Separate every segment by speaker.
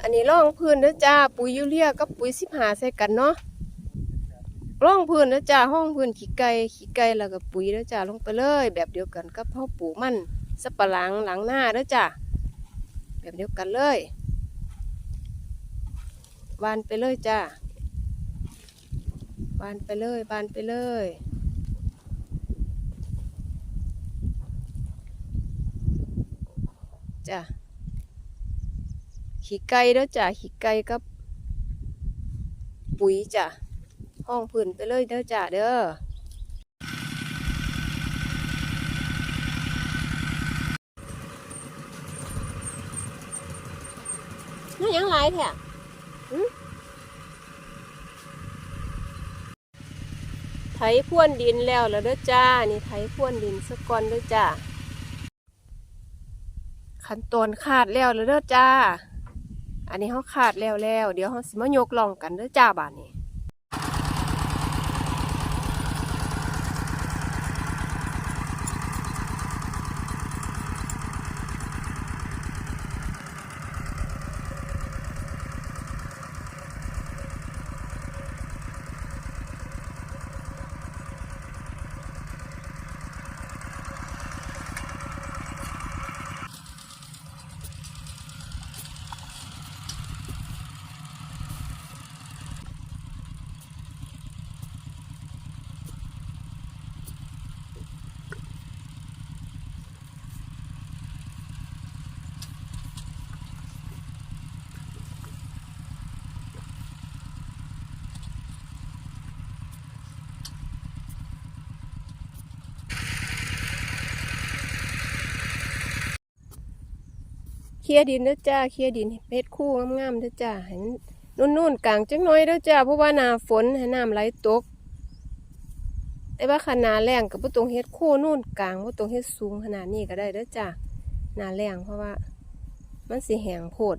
Speaker 1: อันนี้ร่องพื้นเด้อจ้าปุ๋ยยูเรียกับปุ๋ยสิบหาใส่กันเนาะร่องพื้นเด้อจ้าห้องพื้นขี้ไก่ขี้ไก่แล้วก็ปุ๋ยเด้อจ้าลงไปเลย แบบเดียวกันกับเฮาปลูกมันสับปะหลังหลังหน้าเด้อจ้าแบบเดียวกันเลยวานไปเลยจ้าวานไปเลยบานไปเลยจ้ะ ขี้ไก่เด้อจ้ะขี้ไก่กับปุ๋ยจ้ะห้องพื้นไปเลยเด้อจ้ะเด้อนั่ยังไรแท้หึไถพ่วนดินแล้วแล้วเด้อจ้า นี่ไถพ่วนดินสะก่อนเด้อจ้า ขั้นตอนขาดแล้วแล้วเด้อจ้า อันนี้เขาขาดแล้วแล้ว เดี๋ยวเขาสิมายกลองกันเด้อจ้าบานนี้ ลียดินเด้อจ้าเคลียดินเพชรคู่งามๆเด้อจ้าให้มันนุ่นๆกลางจังน้อยเด้อจ้าเพราะว่านาฝนให้น้ำไหลตก แต่ว่าขนาแรงกับบ่ตรงเฮ็ดโค่นู่นกลางบ่ตรงเฮ็ดสูงขนาดนี้ก็ได้เด้อจ้าหนาแรงเพราะว่า มันสิแหงโพด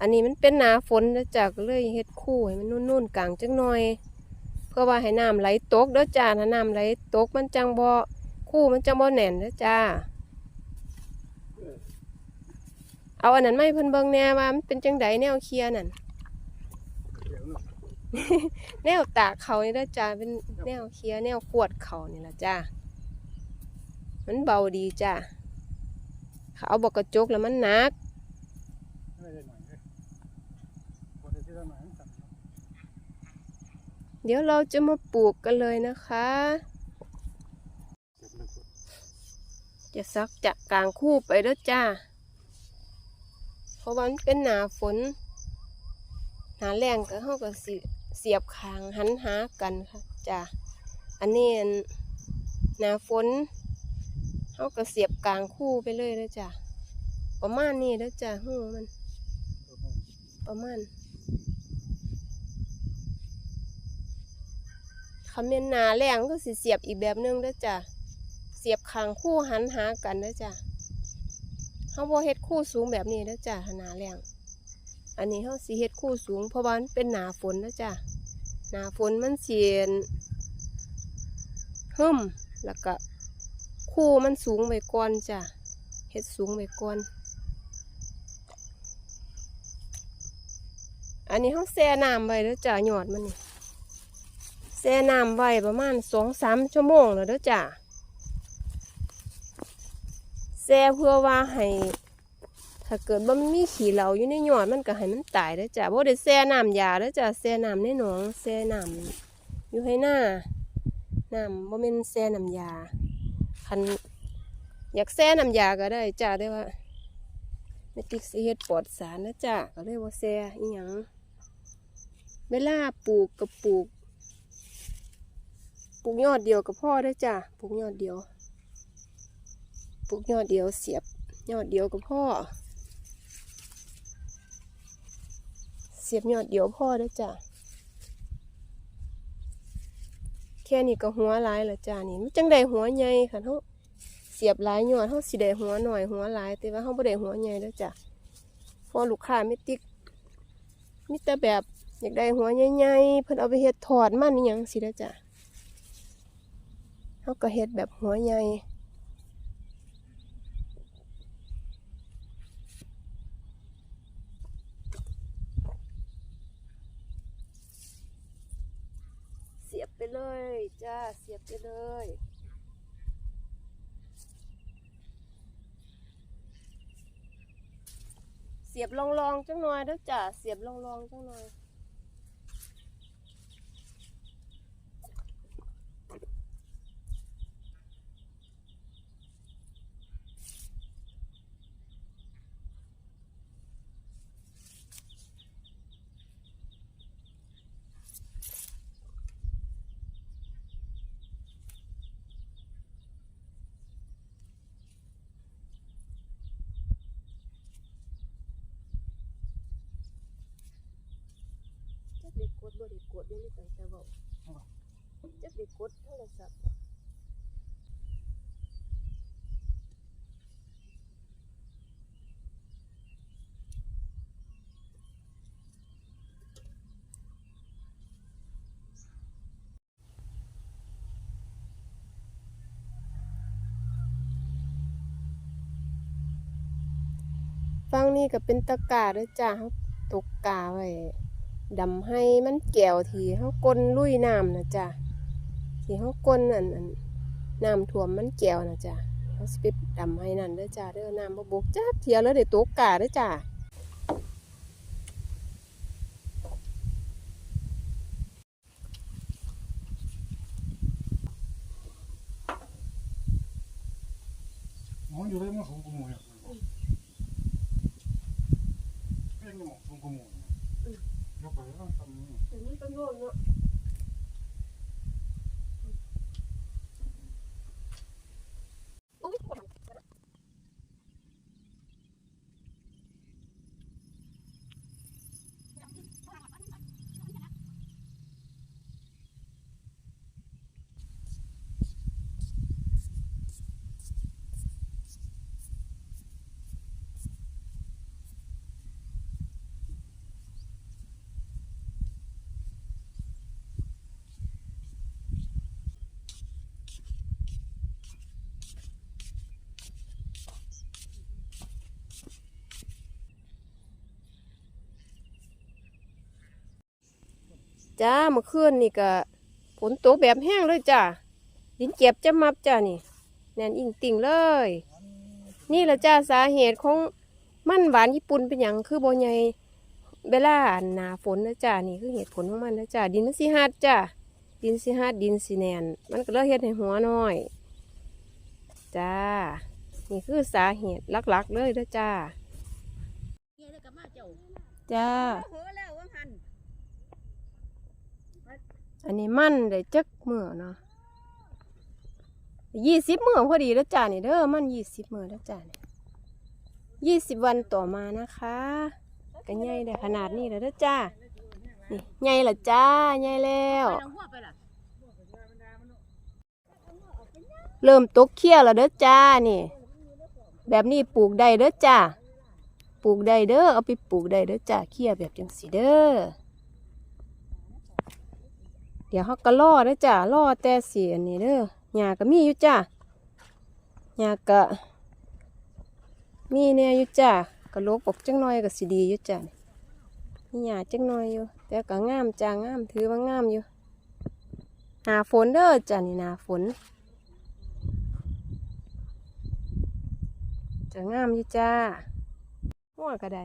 Speaker 1: อันนี้มันเป็นนาฝนเด้อจ้าก็เลยเฮ็ดคู่ให้มันนุ่นๆกลางจังน่อย เพื่อว่าให้น้ำไหลตกเด้อจ้าถ้าน้ำไหลตกมันจังบ่คู่มันจังบ่แน่นเด้อจ้า เอาอันนั้นไม่เพิ่นเบิ่งแน่ว่ามันเป็นจังไดแนวเคลียร์นั่น แนวตากเขานี่ละจ้าเป็นแนวเคลียร์แนวขวดเขานี่ละจ้ามันเบาดีจ้าเขาเอาบอกกระจกแล้วมันหนัก
Speaker 2: เดี๋ย
Speaker 1: วเราจะมาปลูกกันเลยนะคะ
Speaker 2: จะ
Speaker 1: ซักจะกลางคู่ไปเด้อจ้า ราะว่ามันเป็นหนาฝน หนาแรงก็เข้าก็สิเสียบคางหันหากันค่ะจ้าอันนี้นหนาฝนเข้าก็เสียบกลางคู่ไปเลยเด้อจ้าประมาณนี้เด้อจ้าหูมัน
Speaker 2: ตัวมัน
Speaker 1: ประมาณคำเมนนาแรงก็สิเสียบอีกแบบนึงเด้อจ้ะเสียบคางคู่หันหากันเด้อจ้ะ เขาบ่เฮ็ดคู่สูงแบบนี้เด้อจ้ะหนาแรงอันนี้เขาสิเฮ็ดคู่สูง เพราะว่าเป็นหนาฝนเด้อจ้ะหนาฝนมันเสียนหึมแล้วก็คู่มันสูงไว้ก่อนจ้ะเฮ็ดสูงไว้ก่อนอันนี้เขาแช่น้ำไว้แล้วจ้ะหยอดมันนี่แช่น้ำไว้ประมาณสองสามชั่วโมงแล้วเด้อจ้ะ แช่เพื่อว่าให้ถ้าเกิดว่ามันมีขี้เหลาอยู่ในหยอดมันก็ให้มันตายเด้อจ้ะบ่ได้แช่น้ำยาเด้อจ้ะแช่น้ำในหนองแช่น้ำอยู่ให้หน้าน้ำบ่แม่นแช่น้ำยาคันอยากแช่น้ำยาก็ได้จ้ะแต่ว่าไม่ติกสิเฮ็ดปลอดสารนะจ้ะก็เลยว่าแซ่อีหยังเวลาปลูกกับปลูกปลูกยอดเดียวกับพ่อได้จ้ะปลูกยอดเดียว ปลูกยอดเดียวเสียบยอดเดียวกับพ่อ เสียบยอดเดียวพ่อด้อจ้ะแค่นี้ก็หัวลายละจ้ะนี่มันจังได้หัวใหญ่ค่ะเฮาเสียบลายยอดเขาสิได้หัวหน่อยหัวลาย แต่ว่าเขาบ่ได้หัวใหญ่แล้วจ้ะพอลูกค้าไม่ติกมีแต่แบบอยากได้หัวใหญ่ๆเพิ่นเอาไปเฮ็ดถอดมันอหยังสิแล้วจ้ะเขาก็เฮ็ดแบบหัวใหญ่ เลยจ้าเสียบไปเลยเสียบลองๆจังหน่อยเด้อจ้าเสียบลองๆจังหน่อย จั กดบ่ได้กดอยู่ในตั้งแต่เว้าจักเด็กดโทรศัพท์ฟังนี่ก็เป็นตะกาด้อจ้าตกกาไว้ ดำให้มันแก้วทีเฮากลนลุยน้ำนะจ้าที่เฮากลนอันอันน้ำท่วมมันแก้วนะจ้าเฮาสิไปดำให้นั่นเด้อจ้าเด้อน้ำบ่บกจักเทียแล้วได้ตกกาเด้อจ้า
Speaker 2: หมองอยู่เลยมันสูงกว่าหมูเนี่ยเพ่งนี่หมองสูงกว่าหมู เนี่ยยกไปแล้วทำนี่
Speaker 1: แต่มันต้องโยนเนาะ จ้าเมื่อคืนนี่ก็ฝนตกแบบแห้งเลยจ้าดินเก็บจะมับจ้านี่ แน่นอิงติ่งเลย นี่แหละจ้าสาเหตุของมันหวานญี่ปุ่นเป็นอย่างคือบ่ใหญ่เวลาหนาฝนนะจ้านี่คือเหตุผลของมันนะจ้าดินมันสิหัดจ้าดินสิหัดดินสิแนน มันก็เลยเฮ็ดให้หัวน้อยจ้า นี่คือสาเหตุหลักๆเลยเด้อจ้า
Speaker 3: เนี่ยแล้วก็มาเจ้า
Speaker 1: จ้า
Speaker 3: โหแล้วว่าหัน
Speaker 1: อันนี้มันได้จักมือเนาะยี่สิบมือพอดีแล้วจ้านี่เด้อมันยี่สิบมือแล้วจ้านี่ยี่สิบวันต่อมานะคะก็ใหญ่ได้ขนาดนี้แล้วเด้อจ้านี่ใหญ่ละจ้าใหญ่แล้วเริ่มตกเขี้ยวแล้วเด้อจ้านี่ แบบนี้ปลูกได้เด้อจ้าปลูกได้เด้อเอาไปปลูกได้เด้อจ้าเขี้ยแบบจังสีเด้อ เดี๋ยวเขาก็ล่อเด้จ้าล่อแต่สีอันนี้เด้อหญ้าก็มีอยู่จ้าหญ้าก็มีเนี่ยอยู่จ้ากระโหลกปกจังน้อยก็สิดีอยู่จ้ามีหญ้าจังน้อยอยู่ แต่ก็งามจ้างามถือว่างามอยู่หนาฝนเด้อจ้านี่หนาฝนจะงามอยู่จ้าหัวก็ได้